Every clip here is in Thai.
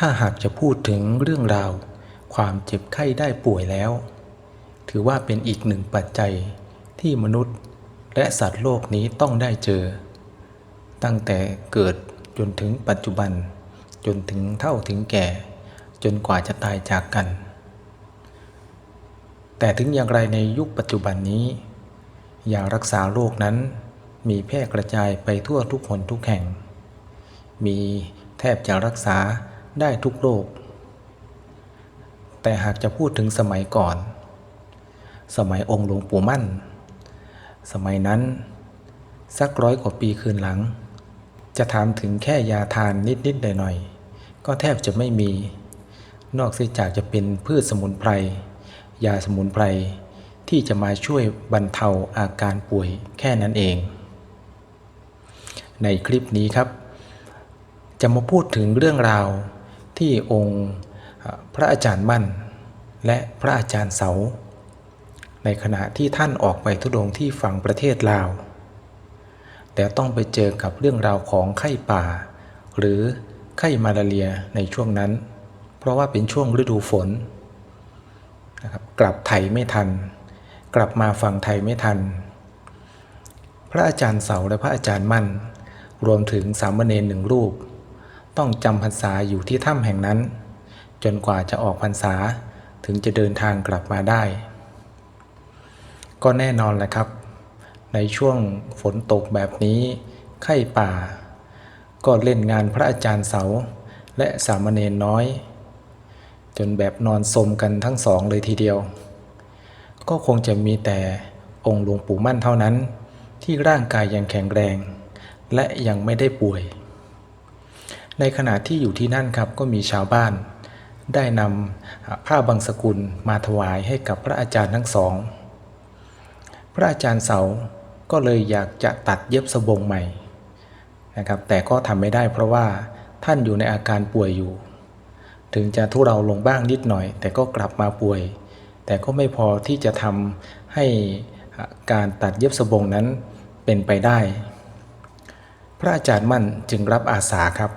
ถ้าหากจะพูดถึงเรื่องราว ความเจ็บไข้ได้ป่วยแล้ว ถือว่าเป็นอีกหนึ่งปัจจัยที่มนุษย์และสัตว์โลกนี้ต้องได้เจอ ตั้งแต่เกิดจนถึงปัจจุบัน จนถึงเท่าถึงแก่ จนกว่าจะตายจากกัน แต่ถึงอย่างไรในยุคปัจจุบันนี้ ยารักษาโรคนั้นมีแพร่กระจายไปทั่วทุกคนทุกแห่ง มีแทบจะรักษา ได้ทุกโรค แต่หากจะพูดถึงสมัยก่อน สมัยองค์หลวงปู่มั่น สมัยนั้น สักร้อยกว่าปีคืนหลัง จะถามถึงแค่ยาทานนิดๆหน่อยๆก็แทบจะไม่มี นอกเสียจากจะเป็นพืชสมุนไพร ยาสมุนไพรที่จะมาช่วยบรรเทาอาการป่วยแค่นั้นเอง ในคลิปนี้ครับ จะมาพูดถึงเรื่องราว ที่องค์พระอาจารย์มั่น และพระอาจารย์เสา ในขณะที่ท่านออกไปทุดงที่ฝั่งประเทศลาว แต่ต้องไปเจอกับเรื่องราวของไข้ป่า หรือไข้มาลาเรียในช่วงนั้น เพราะว่าเป็นช่วงฤดูฝนนะครับกลับไทยไม่ทัน กลับมาฝั่งไทยไม่ทัน พระอาจารย์เสาและพระอาจารย์มั่น รวมถึงสามเณรหนึ่งรูป ต้องจำพรรษาอยู่ที่ถ้ำแห่งนั้น จนกว่าจะออกพรรษาถึงจะเดินทางกลับมาได้ ก็แน่นอนแหละครับ ในช่วงฝนตกแบบนี้ไข้ป่า ก็เล่นงานพระอาจารย์เสาและสามเณรน้อย จนแบบนอนสมกันทั้งสองเลยทีเดียว ก็คงจะมีแต่องค์หลวงปู่มั่นเท่านั้น ที่ร่างกายยังแข็งแรง และยังไม่ได้ป่วย ในขณะที่อยู่ที่นั่นครับก็มีชาวบ้าน ได้นำผ้าบางสกุลมาถวายให้กับพระอาจารย์ทั้งสอง พระอาจารย์เสาก็เลยอยากจะตัดเย็บสบงใหม่นะครับแต่ก็ทำไม่ได้เพราะว่าท่านอยู่ในอาการป่วยอยู่ ถึงจะทุเราลงบ้างนิดหน่อย แต่ก็กลับมาป่วย แต่ก็ไม่พอที่จะทำให้การตัดเย็บสบงนั้นเป็นไปได้ พระอาจารย์มั่นจึงรับอาสาครับ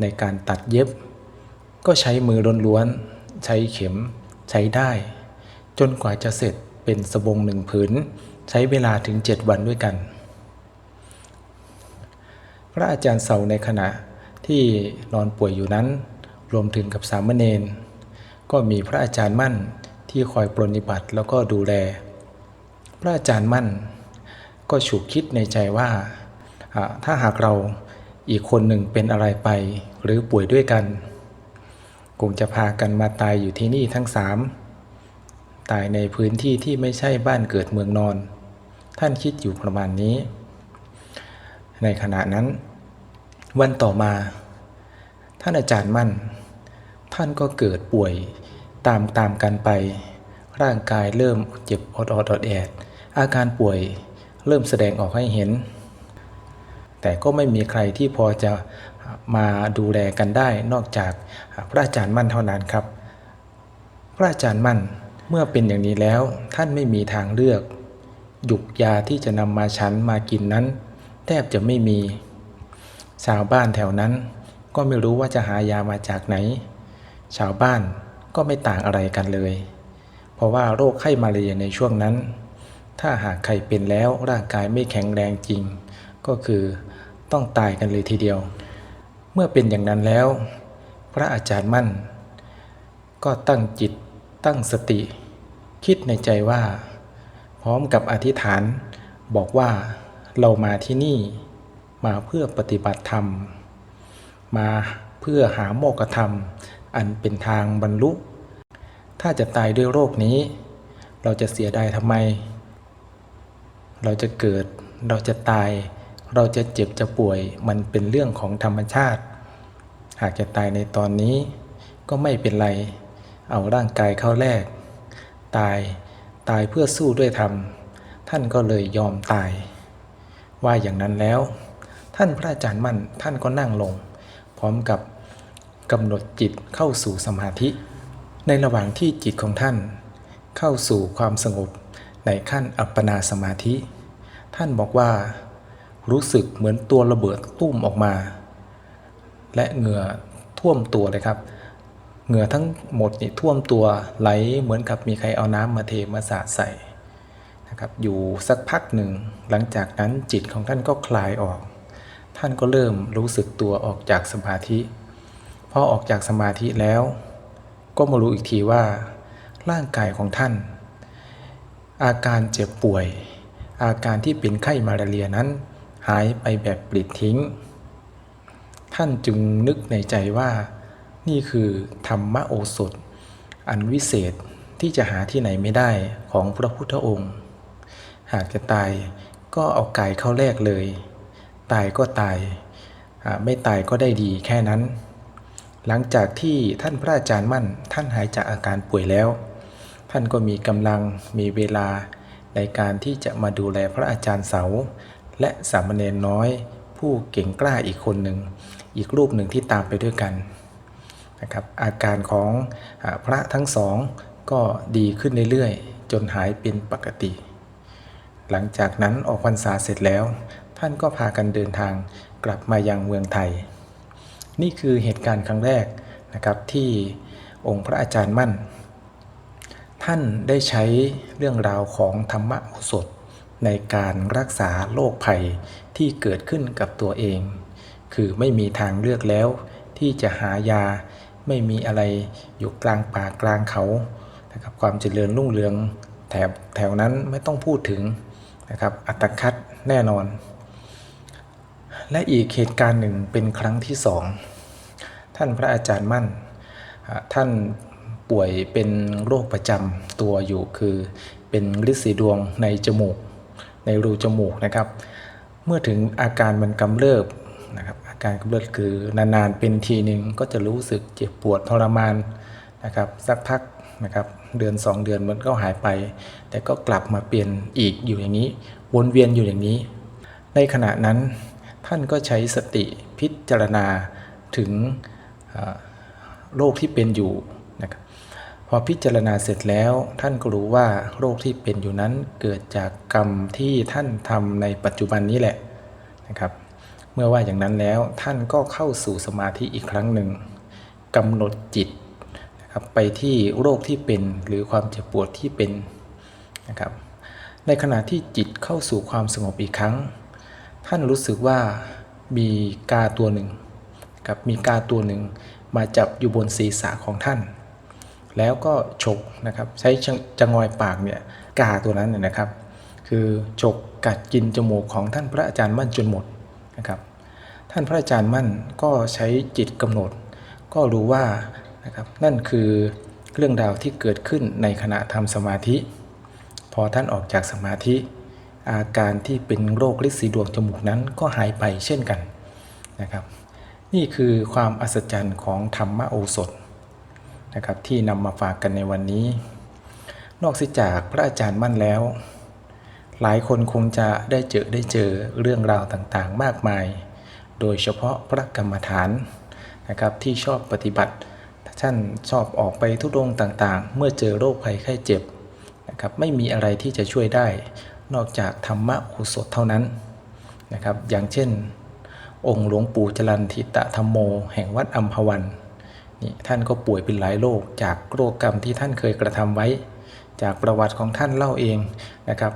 ในการตัดเย็บ ก็ใช้มือล้วนๆ ใช้เข็ม ใช้ได้ จนกว่าจะเสร็จเป็นสบงหนึ่งผืน ใช้เวลาถึงเจ็ดวันด้วยกัน พระอาจารย์เสาในขณะที่นอนป่วยอยู่นั้น รวมถึงกับสามเณรก็มีพระอาจารย์มั่นที่คอยปรนนิบัติแล้วก็ดูแล พระอาจารย์มั่น ก็ฉุกคิดในใจว่า ถ้าหากเรา อีกคนหนึ่งเป็นอะไรไป หรือป่วยด้วยกัน คงจะพากันมาตายอยู่ที่นี่ทั้งสามตายในพื้นที่ที่ไม่ใช่บ้านเกิดเมืองนอน ท่านคิดอยู่ประมาณนี้ ในขณะนั้น วันต่อมา ท่านอาจารย์มั่น ท่านก็เกิดป่วยตามตามกันไป ร่างกายเริ่มเจ็บอดอดอดแอด อาการป่วยเริ่มแสดงออกให้เห็น แต่ก็ไม่มีใครที่พอจะมาดูแลกันได้นอกจากพระอาจารย์มั่นเท่านั้นครับ พระอาจารย์มั่นเมื่อเป็นอย่างนี้แล้วท่านไม่มีทางเลือกหยุกยาที่จะนำมาชั้นมากินนั้น แทบจะไม่มีชาวบ้านแถวนั้น ก็ไม่รู้ว่าจะหายามาจากไหน ชาวบ้านก็ไม่ต่างอะไรกันเลย เพราะว่าโรคไข้มาเรียในช่วงนั้น ถ้าหากใครเป็นแล้วร่างกายไม่แข็งแรงจริง ก็คือ ต้องตายกันเลยทีเดียว เมื่อเป็นอย่างนั้นแล้ว พระอาจารย์มั่น ก็ตั้งจิตตั้งสติ คิดในใจว่า พร้อมกับอธิษฐานบอกว่าเรามาที่นี่มาเพื่อปฏิบัติธรรม มาเพื่อหาโมกธรรม อันเป็นทางบรรลุ ถ้าจะตายด้วยโรคนี้ เราจะเสียดายทำไม เราจะเกิดเราจะตาย เราจะเจ็บจะป่วยมันเป็นเรื่องของธรรมชาติ หากจะตายในตอนนี้ก็ไม่เป็นไร เอาร่างกายเข้าแลกตายตายเพื่อสู้ด้วยธรรม ท่านก็เลยยอมตาย ว่าอย่างนั้นแล้ว ท่านพระอาจารย์มั่นท่านก็นั่งลง พร้อมกับกำหนดจิตเข้าสู่สมาธิ ในระหว่างที่จิตของท่าน เข้าสู่ความสงบในขั้นอัปปนาสมาธิ ท่านบอกว่า รู้สึกเหมือนตัวระเบิดตุ้มออกมา และเหงื่อท่วมตัวเลยครับ เหงื่อทั้งหมดนี่ท่วมตัวไหลเหมือนกับมีใครเอาน้ำมาเทมาสาดใส่นะครับอยู่สักพักหนึ่ง หลังจากนั้นจิตของท่านก็คลายออก ท่านก็เริ่มรู้สึกตัวออกจากสมาธิพอออกจากสมาธิแล้ว ก็มารู้อีกทีว่า ร่างกายของท่าน อาการเจ็บป่วย อาการที่เป็นไข้มาลาเรียนั้น หายไปแบบปลิดทิ้ง ท่านจึงนึกในใจว่า นี่คือธรรมโอสถ อันวิเศษที่จะหาที่ไหนไม่ได้ของพระพุทธองค์ หากจะตายก็เอากายเข้าแลกเลย ตายก็ตาย ไม่ตายก็ได้ดีแค่นั้น หลังจากที่ท่านพระอาจารย์มั่น ท่านหายจากอาการป่วยแล้ว ท่านก็มีกำลังมีเวลาในการที่จะมาดูแลพระอาจารย์เสา และสามเณรน้อย ผู้เก่งกล้าอีกคนหนึ่ง อีกรูปหนึ่งที่ตามไปด้วยกันนะครับอาการของอพระทั้งสองก็ดีขึ้นเรื่อยๆ จนหายเป็นปกติ หลังจากนั้นออกพรรษาเสร็จแล้ว ท่านก็พากันเดินทางกลับมายังเมืองไทย นี่คือเหตุการณ์ครั้งแรกนะครับที่องค์พระอาจารย์มั่น ท่านได้ใช้เรื่องราวของธรรมโอสถ ในการรักษาโรคภัยที่เกิดขึ้นกับตัวเอง คือไม่มีทางเลือกแล้ว ที่จะหายาไม่มีอะไรอยู่กลางป่ากลางเขานะครับความเจริญรุ่งเรืองแถบแถวนั้นไม่ต้องพูดถึงนะครับอัตคัดแน่นอน และอีกเหตุการณ์หนึ่งเป็นครั้งที่สองท่านพระอาจารย์มั่น ท่านป่วยเป็นโรคประจำตัวอยู่คือเป็นฤทธิ์สีดวงในจมูก ในรูจมูกนะครับ เมื่อถึงอาการมันกำเริบนะครับอาการกำเริบคือนานๆเป็นทีหนึ่งก็จะรู้สึกเจ็บปวดทรมานนะครับสักพักนะครับเดือน 2 เดือนมันก็หายไป แต่ก็กลับมาเปลี่ยนอีกอยู่อย่างนี้ วนเวียนอยู่อย่างนี้ ในขณะนั้นท่านก็ใช้สติพิจารณาถึงโรคที่เป็นอยู่ อพิจารณาเสร็จแล้วท่านก็รู้ว่าโรคที่เป็นอยู่นั้นเกิดจากกรรมที่ท่านทำในปัจจุบันนี้แหละนะครับ เมื่อว่าอย่างนั้นแล้วท่านก็เข้าสู่สมาธิอีกครั้งหนึ่งกำหนดจิตนะครับไปที่โรคที่เป็นหรือความเจ็บปวดที่เป็นนะครับ ในขณะที่จิตเข้าสู่ความสงบอีกครั้ง ท่านรู้สึกว่ามีกาตัวหนึ่งกับมีกาตัวหนึ่งมาจับอยู่บนศีรษะของท่าน แล้วก็ฉกนะครับใช้จะงอยปากเนี่ยกาตัวนั้นเนี่ยนะครับ คือฉกกัดกินจมูกของท่านพระอาจารย์มั่นจนหมดนะครับ ท่านพระอาจารย์มั่นก็ใช้จิตกำหนด ก็รู้ว่านะครับนั่นคือเรื่องราวที่เกิดขึ้นในขณะทำสมาธิ พอท่านออกจากสมาธิ อาการที่เป็นโรคลิดสีดวงจมูกนั้นก็หายไปเช่นกันนะครับ นี่คือความอัศจรรย์ของธรรมโอสถ นะครับที่นำมาฝากกันในวันนี้ นอกจากพระอาจารย์มั่นแล้ว หลายคนคงจะได้เจอได้เจอเรื่องราวต่างๆ มากมาย โดยเฉพาะพระกรรมฐานนะครับที่ชอบปฏิบัติท่านชอบออกไปทุดงต่างๆ เมื่อเจอโรคภัยไข้เจ็บนะครับไม่มีอะไรที่จะช่วยได้ นอกจากธรรมโอสถเท่านั้นนะครับอย่างเช่น องค์หลวงปู่จรันทิตะธรรมโม แห่งวัดอัมพวัน นี่ท่านก็ป่วยเป็นหลายโรคจากโรคกรรมที่ท่านเคยกระทำไว้ จากประวัติของท่านเล่าเองนะครับ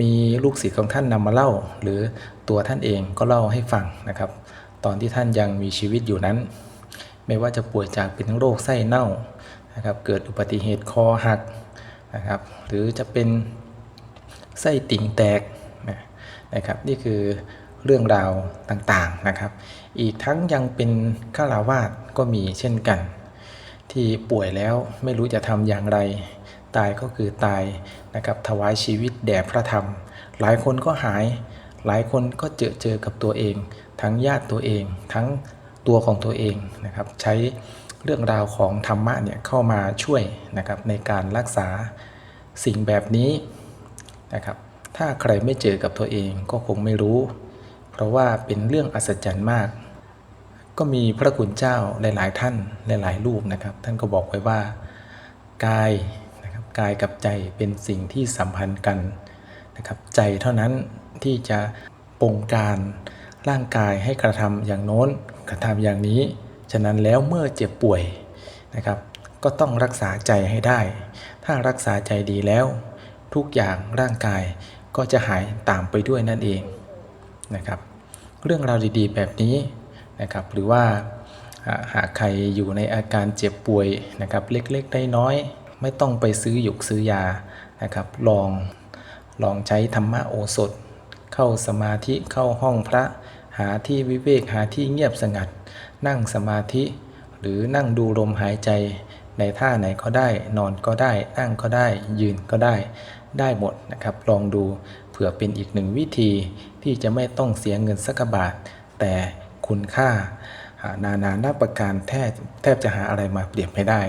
มีลูกศิษย์ของท่านนำมาเล่า หรือตัวท่านเองก็เล่าให้ฟังนะครับ ตอนที่ท่านยังมีชีวิตอยู่นั้น ไม่ว่าจะป่วยจากเป็นโรคไส้เน่านะครับ เกิดอุบัติเหตุคอหักนะครับ หรือจะเป็นไส้ติ่งแตกนะนะครับ นี่คือ เรื่องราวต่างๆนะครับ อีกทั้งยังเป็นฆราวาสก็มีเช่นกัน ที่ป่วยแล้วไม่รู้จะทำอย่างไร ตายก็คือตายนะครับถวายชีวิตแด่พระธรรม หลายคนก็หาย หลายคนก็เจอเจอกับตัวเอง ทั้งญาติตัวเอง ทั้งตัวของตัวเองนะครับ ใช้เรื่องราวของธรรมะเนี่ยเข้ามาช่วยนะครับในการรักษาสิ่งแบบนี้นะครับ ถ้าใครไม่เจอกับตัวเองก็คงไม่รู้ เพราะว่าเป็นเรื่องอัศจรรย์มาก ก็มีพระคุณเจ้าหลาย ๆ ท่านหลาย ๆ รูปนะครับ ท่านก็บอกไว้ว่ากายนะครับกายกับใจเป็นสิ่งที่สัมพันธ์กันนะครับใจเท่านั้นที่จะปงการร่างกายให้กระทำอย่างโน้นกระทำอย่างนี้ ฉะนั้นแล้วเมื่อเจ็บป่วยนะครับ ก็ต้องรักษาใจให้ได้ ถ้ารักษาใจดีแล้ว ทุกอย่างร่างกายก็จะหายตามไปด้วยนั่นเอง นะครับ เรื่องราวดีๆ แบบนี้นะครับหรือว่าหากใครอยู่ในอาการเจ็บป่วยนะครับเล็กๆได้น้อยไม่ต้องไปซื้อหยุกซื้อยานะครับลองลองใช้ธรรมะโอสถ เข้าสมาธิเข้าห้องพระ หาที่วิเวกหาที่เงียบสงัด นั่งสมาธิหรือนั่งดูลมหายใจในท่าไหนก็ได้ นอนก็ได้ นั่งก็ได้ ยืนก็ได้ ได้หมดนะครับ ลองดู เผื่อเป็นอีกหนึ่งวิธีที่จะไม่ต้องเสียเงินสักบาท แต่คุณค่านานานานาประการแทบแทบจะหาอะไรมาเปรียบไม่ได้